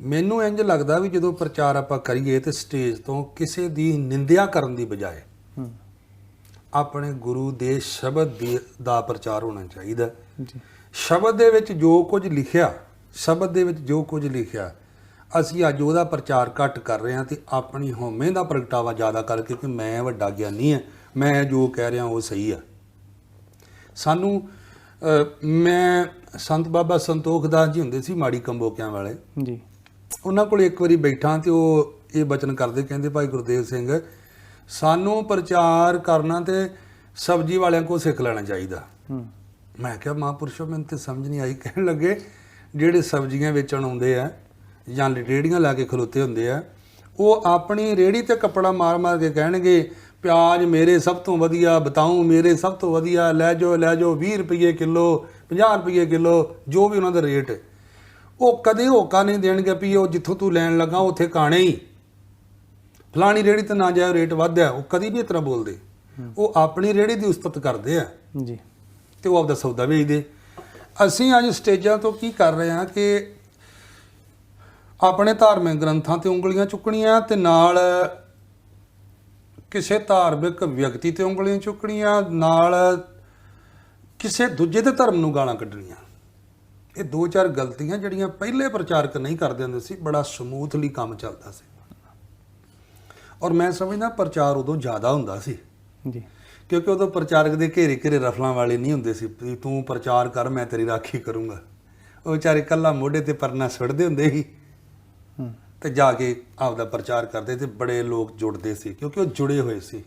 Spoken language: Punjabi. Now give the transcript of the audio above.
ਮੈਨੂੰ ਇੰਜ ਲੱਗਦਾ ਵੀ ਜਦੋਂ ਪ੍ਰਚਾਰ ਆਪਾਂ ਕਰੀਏ ਤੇ ਸਟੇਜ ਤੋਂ ਕਿਸੇ ਦੀ ਨਿੰਦਿਆ ਕਰਨ ਦੀ ਬਜਾਏ ਆਪਣੇ ਗੁਰੂ ਦੇ ਸ਼ਬਦ ਦੀ ਪ੍ਰਚਾਰ ਹੋਣਾ ਚਾਹੀਦਾ। ਜੀ। ਸ਼ਬਦ ਦੇ ਵਿੱਚ ਜੋ ਕੁਝ ਲਿਖਿਆ ਸ਼ਬਦ ਦੇ ਵਿੱਚ ਜੋ ਕੁਝ ਲਿਖਿਆ ਅਸੀਂ ਅੱਜ ਉਹਦਾ ਪ੍ਰਚਾਰ ਘੱਟ ਕਰ ਰਹੇ ਹਾਂ ਤੇ ਆਪਣੀ ਹਉਮੈ ਦਾ ਪ੍ਰਗਟਾਵਾ ਜ਼ਿਆਦਾ ਕਰਕੇ ਕਿ ਮੈਂ ਵੱਡਾ ਗਿਆਨੀ ਹਾਂ ਮੈਂ ਜੋ ਕਹਿ ਰਿਹਾ ਉਹ ਸਹੀ ਆ। ਸਾਨੂੰ ਮੈਂ ਸੰਤ ਬਾਬਾ ਸੰਤੋਖ ਦਾਸ ਜੀ ਹੁੰਦੇ ਸੀ ਮਾੜੀ ਕੰਬੋਕਿਆਂ ਵਾਲੇ। ਜੀ। ਉਹਨਾਂ ਕੋਲ ਇੱਕ ਵਾਰੀ ਬੈਠਾ ਤੇ ਉਹ ਇਹ ਬਚਨ ਕਰਦੇ ਕਹਿੰਦੇ ਭਾਈ ਗੁਰਦੇਵ ਸਿੰਘ ਸਾਨੂੰ ਪ੍ਰਚਾਰ ਕਰਨਾ ਤੇ ਸਬਜ਼ੀ ਵਾਲਿਆਂ ਕੋਲ ਸਿੱਖ ਲੈਣਾ ਚਾਹੀਦਾ। ਮੈਂ ਕਿਹਾ ਮਹਾਂਪੁਰਸ਼ੋ ਮੈਨੂੰ ਤੇ ਸਮਝ ਨਹੀਂ ਆਈ। ਕਹਿਣ ਲੱਗੇ ਜਿਹੜੇ ਸਬਜ਼ੀਆਂ ਵੇਚਣ ਆਉਂਦੇ ਆ ਜਾਂ ਰੇੜੀਆਂ ਲਾ ਕੇ ਖਲੋਤੇ ਹੁੰਦੇ ਆ ਉਹ ਆਪਣੀ ਰੇੜੀ ਤੇ ਕੱਪੜਾ ਮਾਰ-ਮਾਰ ਕੇ ਕਹਿਣਗੇ ਪਿਆਜ਼ ਮੇਰੇ ਸਭ ਤੋਂ ਵਧੀਆ ਬਤਾਉ ਮੇਰੇ ਸਭ ਤੋਂ ਵਧੀਆ ਲੈ ਜਾਓ ਲੈ ਜਾਓ 20 ਰੁਪਏ ਕਿਲੋ 50 ਰੁਪਏ ਕਿਲੋ ਜੋ ਵੀ ਉਹਨਾਂ ਦਾ ਰੇਟ ਹੈ। ਉਹ ਕਦੇ ਹੋਕਾ ਨਹੀਂ ਦੇਣਗੇ ਵੀ ਉਹ ਜਿੱਥੋਂ ਤੂੰ ਲੈਣ ਲੱਗਾ ਉੱਥੇ ਕਾਣੇ ਹੀ। ਫਲਾਣੀ ਰੇੜੀ ਤੇ ਨਾ ਜਾਏ ਰੇਟ ਵੱਧ ਆ ਉਹ ਕਦੀ ਵੀ ਇਸ ਤਰ੍ਹਾਂ ਬੋਲਦੇ। ਉਹ ਆਪਣੀ ਰੇੜੀ ਦੀ ਉਸਤਤ ਕਰਦੇ ਆ। ਜੀ। ਤੇ ਉਹ ਆਪਦਾ ਸੌਦਾ ਵੇਚਦੇ। ਅਸੀਂ ਅੱਜ ਸਟੇਜਾਂ ਤੋਂ ਕੀ ਕਰ ਰਹੇ ਹਾਂ ਕਿ ਆਪਣੇ ਧਾਰਮਿਕ ਗ੍ਰੰਥਾਂ ਤੇ ਉਂਗਲੀਆਂ ਚੁੱਕਣੀਆਂ ਤੇ ਨਾਲ ਕਿਸੇ ਧਾਰਮਿਕ ਵਿਅਕਤੀ ਤੇ ਉਂਗਲੀਆਂ ਚੁੱਕਣੀਆਂ ਨਾਲ ਕਿਸੇ ਦੂਜੇ ਦੇ ਧਰਮ ਨੂੰ ਗਾਲਾਂ ਕੱਢਣੀਆਂ। ਇਹ ਦੋ ਚਾਰ ਗਲਤੀਆਂ ਜਿਹੜੀਆਂ ਪਹਿਲੇ ਪ੍ਰਚਾਰਕ ਨਹੀਂ ਕਰਦੇ ਹੁੰਦੇ ਸੀ ਬੜਾ ਸਮੂਥਲੀ ਕੰਮ ਚੱਲਦਾ ਸੀ। ਔਰ ਮੈਂ ਸਮਝਦਾ ਪ੍ਰਚਾਰ ਉਦੋਂ ਜ਼ਿਆਦਾ ਹੁੰਦਾ ਸੀ। ਜੀ। ਕਿਉਂਕਿ ਉਦੋਂ ਪ੍ਰਚਾਰਕ ਦੇ ਘੇਰੇ ਘੇਰੇ ਰਫਲਾਂ ਵਾਲੇ ਨਹੀਂ ਹੁੰਦੇ ਸੀ ਤੂੰ ਪ੍ਰਚਾਰ ਕਰ ਮੈਂ ਤੇਰੀ ਰਾਖੀ ਕਰੂੰਗਾ। ਉਹ ਵਿਚਾਰੇ ਕੱਲਾ ਮੋਢੇ ਤੇ ਪਰਨਾ ਸੁੱਟਦੇ ਹੁੰਦੇ ਸੀ ਹੂੰ। ਤੇ ਜਾ ਕੇ ਆਪਦਾ ਪ੍ਰਚਾਰ ਕਰਦੇ ਤੇ ਬੜੇ ਲੋਕ ਜੁੜਦੇ ਸੀ ਕਿਉਂਕਿ ਉਹ ਜੁੜੇ ਹੋਏ ਸੀ।